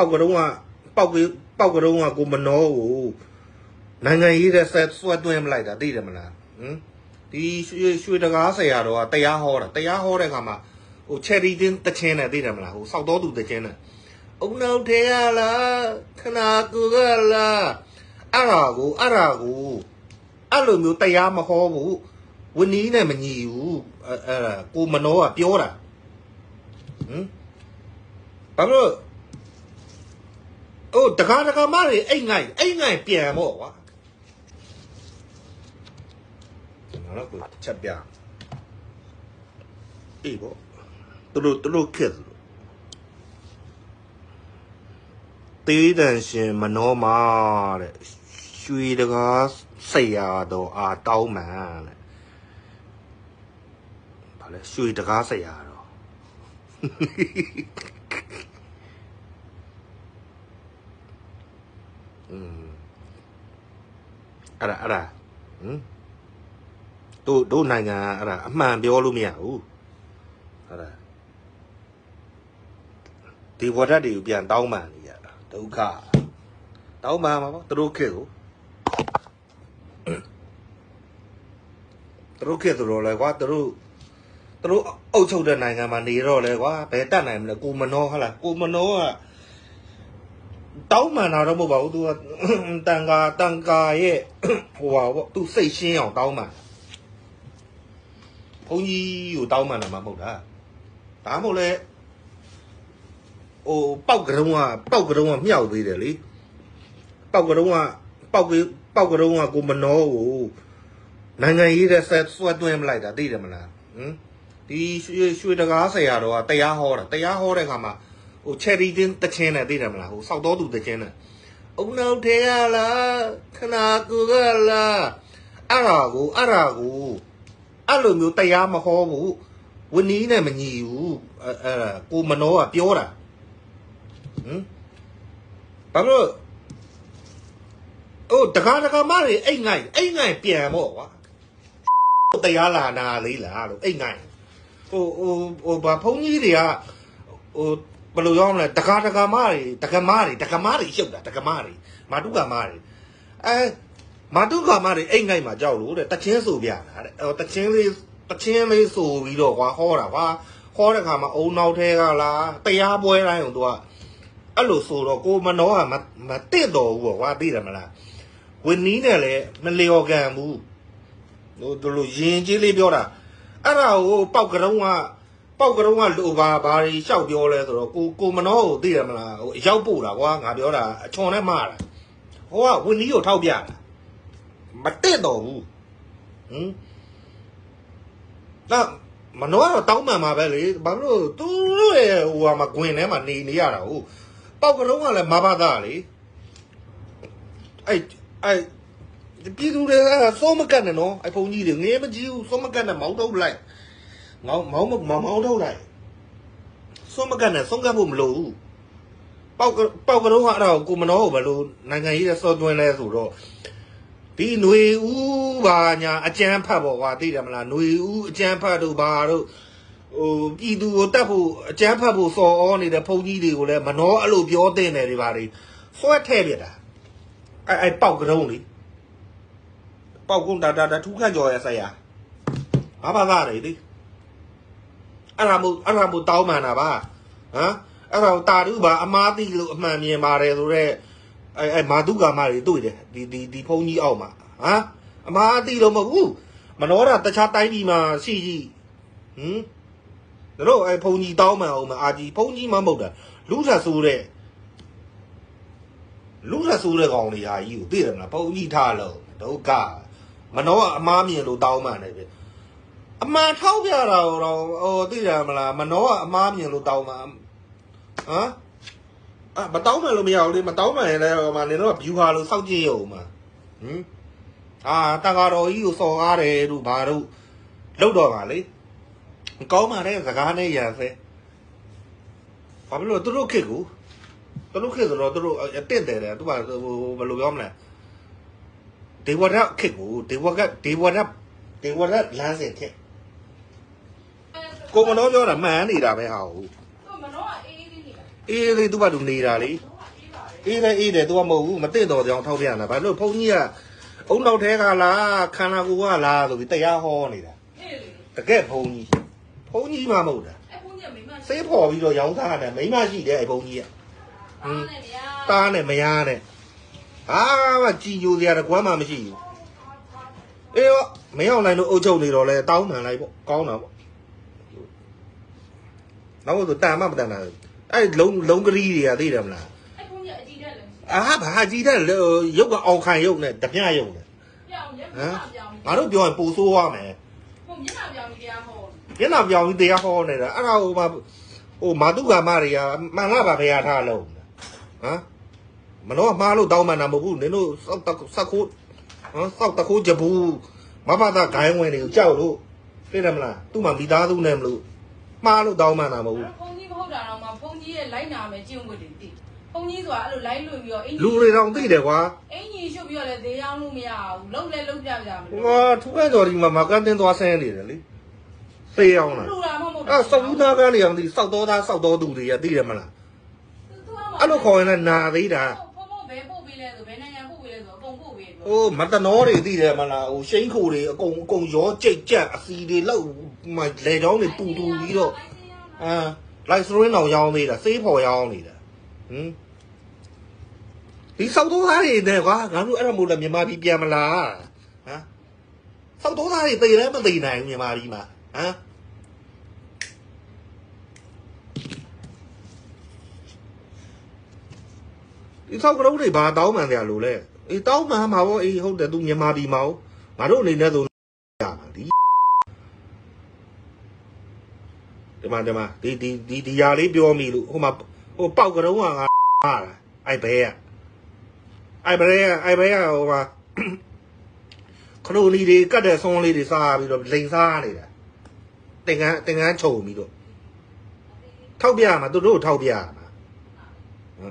ပောက်ကတုံးကပောက်ကပောက်ကတုံးကကိုမနောကိုနိုင်ငံရေးတဲ့ဆက်ဆွဲသွင်းမလိုက်တာသိတယ်မလားဟမ်ဒီရွှေရွှေတကားဆရာတော်ကတရားဟောတာတရားဟောတဲ့ခါမှာဟိုချယ်ရီတင်းတချင်းနဲ့သိတယ်မလားဟိုစောက်တော်သူတချင်းနဲ့အုံနောက်ထဲရလားခနာကူကလားအဲ့ဒါကိုအဲ့ဒါကိုအဲ့လိုမျိုးတရားမဟောဘူးဝင်းနီးနဲ့မညီဘူးအဲ့အဲ့ဒါကိုမနောကပြောတာဟမ်ဘာလို့ အိုးတကားတကားမတွေအိတ်ငိုက်အိတ်ငိုက်ပြန်ပေါ့ကွာကျွန်တော်တို့ချက်ပြအေးပေါ့သူတို့သူတို့ခက်သူတေးတန်ရှင်မနောမာတဲ့ရွှေတကားဆရာတော်အာတောင်းမှန်တဲ့ဘာလဲရွှေတကားဆရာတော် อืมအဲ့ဒါအဲ့ဒါဟမ်တို့တို့နိုင်ငံကအဲ့ဒါအမှန်ပြောလို့မရဘူးအဲ့ဒါဒီဝရတ်တွေကိုပြန်တောင်းပန်နေရတာဒုက္ခတောင်းပန်မှာပေါ့သူတို့ခေတ်ကိုသူတို့ခေတ်ဆိုတော့လေကွာသူတို့သူတို့အုပ်ချုပ်တဲ့နိုင်ငံမှာနေတော့လေကွာဘယ်တတ်နိုင်မလဲကိုမနောဟုတ်လားကိုမနောက တောင်းမှန်တာတော့မဟုတ်ပါဘူးသူကတန်ကာတန်ကာရဲ့ဟိုပါပေါ့သူစိတ်ရှင်းအောင်တောင်းမှန်ဘုန်းကြီးကိုတောင်းမှန်တာမှမဟုတ်တာဒါမှမဟုတ်လေဟိုပောက်ကတုံးကပောက်ကတုံးကမြောက်သေးတယ်လေပောက်ကတုံးကပောက်ကပောက်ကတုံးကကိုမနောကိုနိုင်ငံရေးတဲ့ဆက်ဆွဲသွင်းမလိုက်တာသိတယ်မလားဟမ်ဒီရွှေရွှေတကားဆရာတော်ကတရားဟောတာတရားဟောတဲ့ခါမှာ ဟိုချယ်ရီတင်းတချင်းနဲ့သိတယ်မလားဟိုစောက်တော်သူတချင်းနဲ့အုံနောက်ထဲရလားခနာကူကလားအဲ့ဒါကိုအဲ့ဒါကိုအဲ့လိုမျိုးတရားမဟောဘူးဝင်းနီးနဲ့မညီဘူးအဲ့အဲ့ဒါကိုမနောကပြောတာဟမ်ဘာလို့အိုးတကားတကားမတွေအိတ်ငိုက်အိတ်ငိုက်ပြန်ပေါ့ကွာတရားလာနာလေးလားလို့အိတ်ငိုက်ဟိုဟိုဟိုဘာဖုန်းကြီးတွေကဟို ဘယ်လိုရောမလဲတကားတကားမတွေတကမားတွေတကမားတွေရှုပ်တာတကမားတွေမာတုကာမားတွေအဲမာတုကာမားတွေအိမ်ငိုက်မှာကြောက်လို့တဲ့တချင်းဆိုပြတာတဲ့အော်တချင်းလေးတချင်းလေးဆိုပြီးတော့ကွာဟောတာကွာဟောတဲ့ခါမှာအုံနောက်ထဲကလားတရားပွဲတိုင်းကိုသူကအဲ့လိုဆိုတော့ကိုမနောကမမတင့်တော်ဘူးပေါ့ကွာသိတယ်မလားဝင်းနီးနဲ့လည်းမလျော်ကန်ဘူးဟိုတို့လိုရင်ကြီးလေးပြောတာအဲ့ဒါကိုပောက်ကတုံးက ပောက်ကတုံးကလိုပါဘာတွေရှောက်ပြောလဲဆိုတော့ကိုကိုမနောကိုသိရမလားဟိုအရောက်ပို့တာကွာငါပြောတာအချွန်နဲ့မှားတာဟိုကဝင်းကြီးကိုထောက်ပြတာမတက်တော့ဘူးဟင်ဒါမနောကတော့တောင်းပန်မှာပဲလေဘာလို့သူတို့ရဲ့ဟိုဟာမှာဂွင်ထဲမှာနေနေရတာဟုတ်ပောက်ကတုံးကလည်းမဘာသားလေအဲ့အဲ့ပြည်သူတွေကစောမကတ်နဲ့နော်အဲ့ဖုန်ကြီးတွေငဲမကြည့်ဘူးစောမကတ်နဲ့မောင်းထုတ်လိုက် ငေါမောင်းမမောင်းမောင်းထုတ်လိုက်စွန့်မကန်နဲ့ဆုံးကပ်ဖို့မလိုဘူးပေါက်ပေါက်ကတော့အဲ့ဒါကိုကိုမနောကိုဘယ်လိုနိုင်ငံရေးစောသွင်းလဲဆိုတော့ဒီຫນွေဦးဘာညာအကြမ်းဖတ်ပေါ့ကွာသိတယ်မလားຫນွေဦးအကြမ်းဖတ်တို့ဘာတို့ဟိုပြည်သူကိုတတ်ဖို့အကြမ်းဖတ်ဖို့စော်ဩနေတဲ့ဘုန်းကြီးတွေကိုလည်းမနောအဲ့လိုပြောတဲ့နေတွေပါတွေဆွဲထဲ့ပြတာအဲ့အဲ့ပေါက်ကတော့လေပေါက်ကုန်းတာတာထူးခန့်ကြော်ရဲ့ဆက်ရဘာဘာသာတွေလေ အဲ့ဒါမို့အဲ့ဒါမို့တောင်းပန်တာပါဟမ်အဲ့ဒါကိုတာရုပါအမားတိလို့အမှန်မြင်ပါတယ်ဆိုတော့အဲ့အဲ့မာတုကာမတွေတွေ့တယ်ဒီဒီဒီဖုန်းကြီးအောက်မှာဟမ်အမားတိလို့မဟုတ်ဘူးမနောတာတခြားတိုင်းပြည်မှာရှိရှိဟမ်တို့အဲ့ဖုန်းကြီးတောင်းပန်အောင်မအာကြီးဖုန်းကြီးမမဟုတ်တာလူဆက်ဆိုးတဲ့လူဆက်ဆိုးတဲ့ကောင်တွေဟာကြီးကိုသိတယ်မလားဖုန်းကြီးထားလို့ဒုက္ခမနောကအမားမြင်လို့တောင်းပန်တယ်ဗျ အမှန်ထောက်ပြတာတော့ဟိုသိတယ်မလားမနောကအမားမြင်လို့တောင်းမှာဟမ်အမတောင်းမယ်လို့မရဘူးလေမတောင်းမယ်လည်းဟိုမှာနင်တို့က view ဟာလို့စောက်ကြည့်ရုံမှာဟမ်အာတန်ဃာတော်ကြီးကိုစော်ကားတယ်တို့ဘာတို့လောက်တော့ပါလေကောင်းပါတဲ့စကားနဲ့ရန်ဆဲဘာဖြစ်လို့သူတို့ခစ်ကိုသူတို့ခစ်ဆိုတော့သူတို့အတင့်တယ်တယ်သူကဟိုဘယ်လိုပြောမလဲဒေဝရခစ်ကိုဒေဝကဒေဝရဒေဝရလမ်းစဉ်ခစ် ကိုမနောပြောတာမှန်နေတာပဲဟာဟုတ်တော့မနောကအေးအေးလေးနေတာအေးလေသူ့ဘာသူနေတာလေအေးလေအေးတယ်သူကမဟုတ်ဘူးမသိတော့ကြောင်ထောက်ပြရတာဘာလို့ဘုန်းကြီးကအုံနောက်ထဲကလားခန္ဓာကိုယ်ကလားဆိုပြီးတရားဟောနေတာဟဲ့လေတကယ်ဘုန်းကြီးဘုန်းကြီးမှမဟုတ်တာအဲ့ဘုန်းကြီးကမိမစေးဖော်ပြီးတော့ရောင်းစားတယ်မိမရှိတယ်အဲ့ဘုန်းကြီးကအားနဲ့ဗျာတားနဲ့မယားနဲ့အာမကြည်ညိုစရာတကွမ်းမှမရှိဘူးအေးရောမရောက်နိုင်လို့အုပ်ချုပ်နေတော့လဲတောင်းပန်လိုက်ပေါ့ကောင်းတာပေါ့ နောက်ဆိုတန်မှမတန်တာအဲ့လုံးလုံးကလေးတွေကသိတယ်မလားအဲ့ဘုန်းကြီးအကြည့်တက်တယ်အာဘာကြီးတဲ့ရုပ်ကအောင်ခံရုပ်နဲ့တပြရုပ်နဲ့ပြောင်းရက်ဟမ်ပြောင်းငါတို့ပြောရင်ပူဆိုးရမယ်ဘုန်းမျက်နှာပြောင်းပြီးတရားဟောမျက်နှာပြောင်ပြီးတရားဟောနေတာအဲ့ဒါဟိုမှာဟိုမာတုကာမတွေကမှန်လားပါဘယ်ဟာထားလုံးဟမ်မနောမှားလို့တောင်းမှန်တာမဟုတ်ဘူးနင်တို့စောက်တဆက်ခိုးဟမ်စောက်တခိုးကြဘူးမဘာသာဂိုင်းဝင်တွေကိုကြောက်လို့သိတယ်မလားသူ့မှာမိသားစုနဲ့မလို့ မှားလို့တောင်းမှန်တာမဟုတ်ဘူးဘုန်းကြီးမဟုတ်တာတော့မှဘုန်းကြီးရဲ့လိုက်နာမယ်ကျင့်ဝတ်တွေသိဘုန်းကြီးဆိုတာအဲ့လိုလိုက်လွင်ပြီးတော့အင်လူတွေတောင်သိတယ်ကွာအင်ကြီးရှုပ်ပြီးတော့လည်းဈေးရောက်လို့မရဘူးလုံးလဲလုံးပြပြမဟလို့ိုထူးကကြော်ဒီမှာမကန်တင်သွားဆင်းနေတယ်လေသေအောင်လားလူလာမှမဟုတ်အဲ့စောက်ဦးသားကလေးကမသိစောက်တော်သားစောက်တော်သူတွေကသိတယ်မလားအဲ့လိုခေါ်ရင်လည်းနာသေးတာ ဟိုမတနောတွေသိတယ်မလားဟိုရှိန်ခိုတွေအကုန်အကုန်ရောကြိတ်ကြက်အစီတွေလောက်မှလေချောင်းတွေပူတူပြီးတော့အာလိုက်စရင်းအောင်ရောင်းနေတာစေးဖော်ရောင်းနေတာဟင်ဒီစောက်တော်သားတွေနဲ့ကွာငါတို့အဲ့ဒါမို့လဲမြန်မာပြည်ပြန်မလားဟမ်စောက်တော်သားတွေသိလည်းမသိနိုင်ဘူးမြန်မာပြည်မှာဟမ်ဒီစောက်ကလေးတွေဘာတောင်းမှန်တယ်လို့လဲ အေးတောင်းမှန်မှာပေါ့အေးဟုတ်တယ်သူမြန်မာပြည်မှာဟုတ်ငါတို့အနေနဲ့ဆိုရမှာဒီဒီမှာဒီမှာဒီဒီဒီဒီຢာလေးပြောမိလို့ဟိုမှာဟိုပေါက်ကတုံးကငါဟာတာအိုက်ဘဲကအိုက်ဘဲကအိုက်ဘဲကဟိုမှာခရိုနီတွေကတ်တဲ့ဆွန်းလေးတွေစားပြီးတော့လိန်စားနေတာတင်ကန်းတင်ကန်းခြုံပြီးတော့ထောက်ပြမှာသူတို့ထောက်ပြမှာ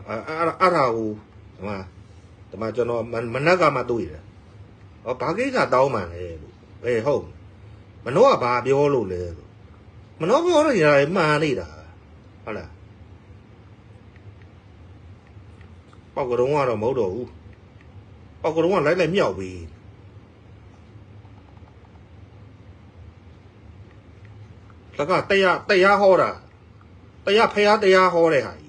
အဲ့အဲ့အဲ့ဒါကိုဒီမှာ ဒီမှာကျွန်တော်မနက်ကမှတွေ့တယ်။ဟောဘာကိစ္စတောင်းမှန်လဲလို့။အေးဟုတ်။မနှောကဘာပြောလို့လဲလို့။မနှောပြောလို့ရတယ်မှန်နေတာ။ဟုတ်လား။ပေါက်ကတုံးကတော့မဟုတ်တော့ဘူး။ပေါက်ကတုံးကလိုက်လိုက်မြောက်ပြီ။လကတရားတရားဟောတာတရားဖះတရားဟောတဲ့ဟာကြီး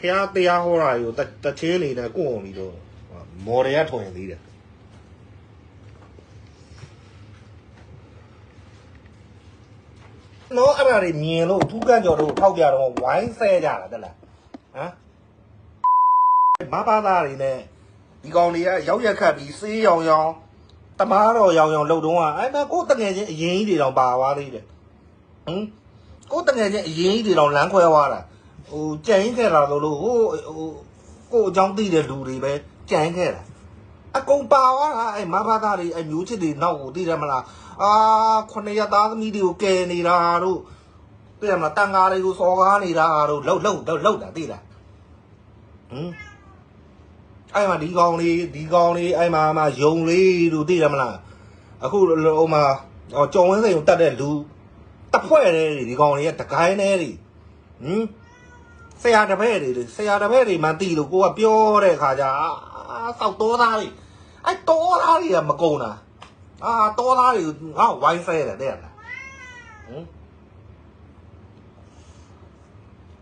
ဖះတရားဟောတာကိုတချင်းနေနဲ့ကိုအောင်ပြီးတော့မော်ရရထွင်သေးတယ်နော်အဲ့ဒါတွေမြင်လို့ထူးကန့်ကြော်တို့ထောက်ပြတော့ဝိုင်းဆဲကြတာတက်လားဟမ်မဘာသာတွေနဲ့ဒီကောင်တွေကရောက်ရက်ခတ်ပြီးစေးရောင်ရောင်တမားတော်ရောင်ရောင်လှုပ်တော့အဲ့ဒါကိုတငယ်ချင်းအရင်ကြီးတွေတော့ပါသွားသေးတယ်ဟမ်ကိုတငယ်ချင်းအရင်ကြီးတွေတော့လမ်းခွဲသွားတာ ဟိုကြံရင်ခဲ့တာလို့လို့ဟိုဟိုကိုအကြောင်းသိတဲ့လူတွေပဲကြံရင်ခဲ့တာအကုန်ပါသွားတာအဲ့မဘာသားတွေအဲ့မျိုးချစ်တွေနောက်ကိုသိတယ်မလားအာခုနှစ်ရက်သားသမီးတွေကိုကယ်နေတာတို့သိတယ်မလားတန်ဃာတွေကိုစော်ကားနေတာတို့လှုပ်လှုပ်လှုပ်လှုပ်တာသိလားဟမ်အဲ့မှာဒီကောင်လေးဒီကောင်လေးအဲ့မှာမှယုံလေးတို့သိတယ်မလားအခုဟိုမှာဟောကြော်ဝင်းစိန်ကိုတတ်တဲ့လူတဖွဲ့တဲ့ဒီကောင်လေးကတကိုင်းနေတွေဟမ် ဆရာတပည့်တွေဆရာတပည့်တွေမှတီးလို့ကိုကပြောတဲ့ခါကျအာစောက်တော်သားတွေအဲတော်သားတွေကမကုံတာအာတော်သားတွေငါဝိုင်းဆဲတယ်တဲ့လားဟင်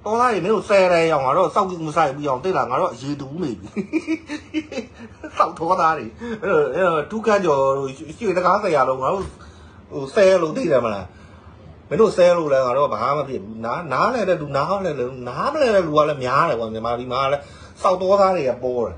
တော်သားတွေမင်းတို့ဆဲတယ်ရောင်ငါတော့စောက်ကြည့်မဆိုင်ဘူးရောင်တိတ်လားငါတော့ရေတူးနေပြီစောက်တော်သားတွေအဲ့တော့ဒုက္ခကျော်ရွှေတကားဆရာလုံးငါတို့ဟိုဆဲလို့သိတယ်မလား မင်းတို့ဆဲလို့လဲငါတော့ဘာမှမဖြစ်ဘူးနားနားလဲတဲ့လူနားလဲလဲနားမလဲတဲ့လူကလည်းများတယ်ကွာမြန်မာပြည်မှာလည်းစောက်တော်သားတွေကပေါ်တယ်